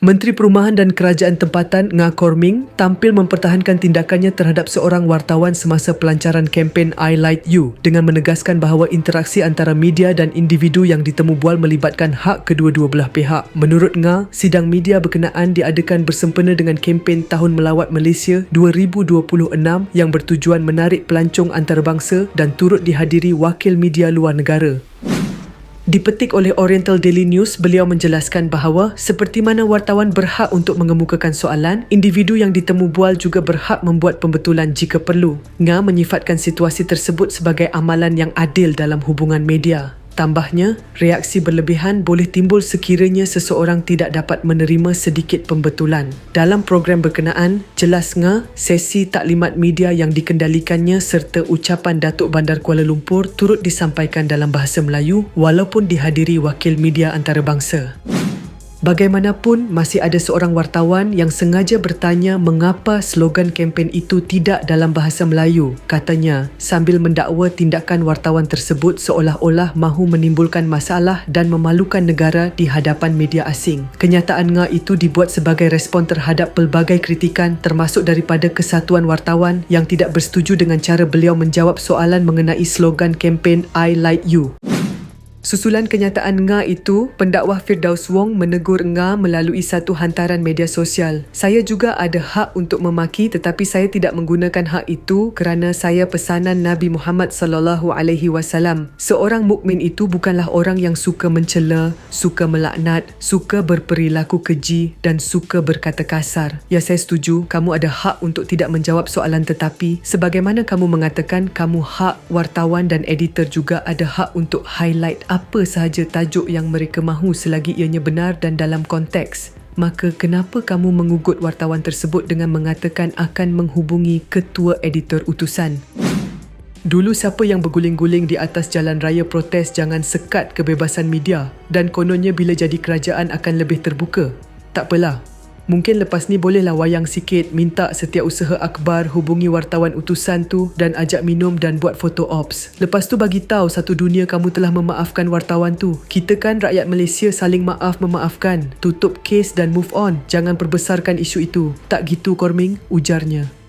Menteri Perumahan dan Kerajaan Tempatan Nga Korming tampil mempertahankan tindakannya terhadap seorang wartawan semasa pelancaran kempen I Light You dengan menegaskan bahawa interaksi antara media dan individu yang ditemu bual melibatkan hak kedua-dua belah pihak. Menurut Nga, sidang media berkenaan diadakan bersempena dengan kempen Tahun Melawat Malaysia 2026 yang bertujuan menarik pelancong antarabangsa dan turut dihadiri wakil media luar negara. Dipetik oleh Oriental Daily News, beliau menjelaskan bahawa seperti mana wartawan berhak untuk mengemukakan soalan, individu yang ditemu bual juga berhak membuat pembetulan jika perlu. Nga menyifatkan situasi tersebut sebagai amalan yang adil dalam hubungan media. Tambahnya, reaksi berlebihan boleh timbul sekiranya seseorang tidak dapat menerima sedikit pembetulan. Dalam program berkenaan, jelas nga sesi taklimat media yang dikendalikannya serta ucapan Datuk Bandar Kuala Lumpur turut disampaikan dalam bahasa Melayu walaupun dihadiri wakil media antarabangsa. Bagaimanapun, masih ada seorang wartawan yang sengaja bertanya mengapa slogan kempen itu tidak dalam bahasa Melayu, katanya, sambil mendakwa tindakan wartawan tersebut seolah-olah mahu menimbulkan masalah dan memalukan negara di hadapan media asing. Kenyataan Nga itu dibuat sebagai respon terhadap pelbagai kritikan termasuk daripada Kesatuan Wartawan yang tidak bersetuju dengan cara beliau menjawab soalan mengenai slogan kempen I Light You. Susulan kenyataan Nga itu, pendakwah Firdaus Wong menegur Nga melalui satu hantaran media sosial. Saya juga ada hak untuk memaki tetapi saya tidak menggunakan hak itu kerana saya pesanan Nabi Muhammad sallallahu alaihi wasallam. Seorang mukmin itu bukanlah orang yang suka mencela, suka melaknat, suka berperilaku keji dan suka berkata kasar. Ya saya setuju, kamu ada hak untuk tidak menjawab soalan tetapi sebagaimana kamu mengatakan kamu hak wartawan dan editor juga ada hak untuk highlight apa sahaja tajuk yang mereka mahu selagi ianya benar dan dalam konteks. Maka kenapa kamu mengugut wartawan tersebut dengan mengatakan akan menghubungi ketua editor utusan? Dulu siapa yang berguling-guling di atas jalan raya protes jangan sekat kebebasan media dan kononnya bila jadi kerajaan akan lebih terbuka? Tak apalah, Mungkin lepas ni bolehlah wayang sikit minta setiap usaha akbar hubungi wartawan utusan tu dan ajak minum dan buat foto ops. Lepas tu bagi tahu satu dunia kamu telah memaafkan wartawan tu. Kita kan rakyat Malaysia saling maaf memaafkan. Tutup kes dan move on. Jangan perbesarkan isu itu. Tak gitu Korming, ujarnya.